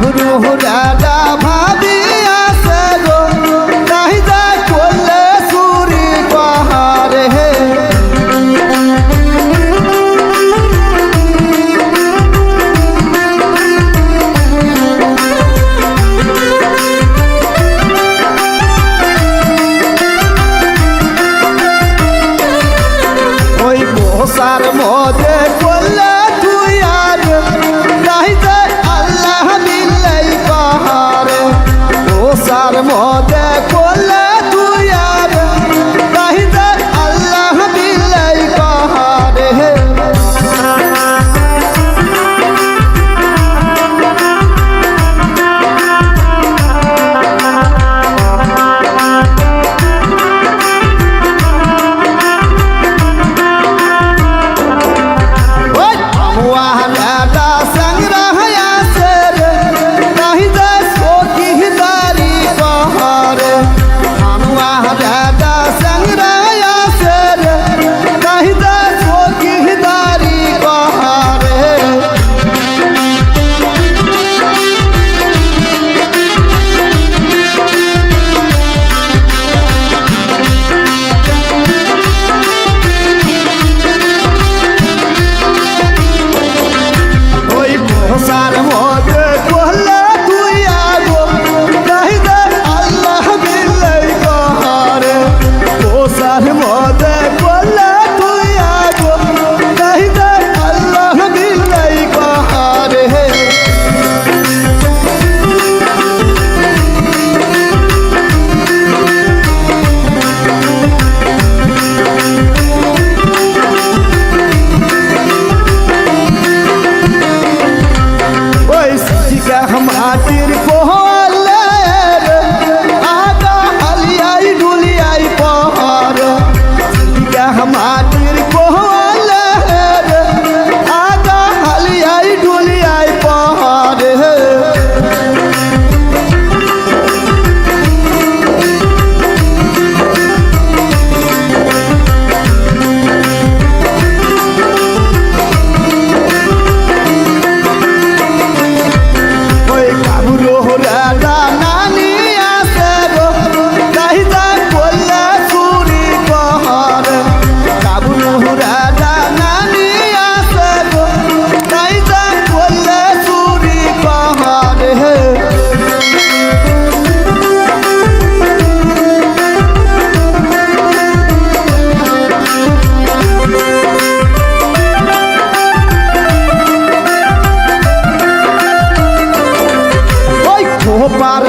আবরু হুরাডা ভাবি আসে গো। নাই যাই করলে চুরি পাহাড়ে। হে ওই পোষার মধ্যে রাজার মন रहमान para